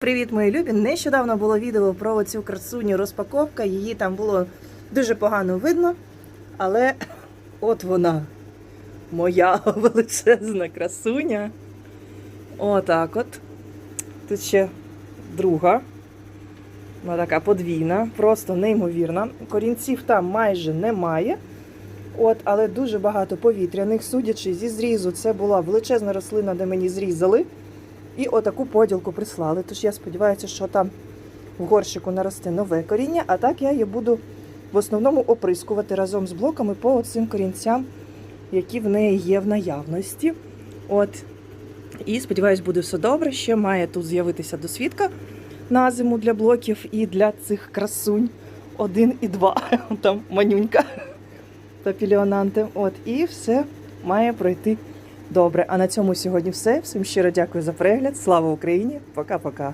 Привіт, мої любі! Нещодавно було відео про цю красуню розпаковка. Її там було дуже погано видно. Але от вона, моя величезна красуня. Отак от. Тут ще друга. Вона така подвійна, просто неймовірна. Корінців там майже немає. От, але дуже багато повітряних. Судячи зі зрізу, це була величезна рослина, де мені зрізали. І отаку поділку прислали. Тож я сподіваюся, що там в горщику наросте нове коріння, а так я її буду в основному оприскувати разом з блоками по цим корінцям, які в неї є в наявності. От. І сподіваюсь, буде все добре. Ще має тут з'явитися досвідка на зиму для блоків і для цих красунь. Один і два. Там манюнька папіліонанти. От, і все має пройти добре. А на цьому сьогодні все. Всім щиро дякую за перегляд. Слава Україні! Пока-пока.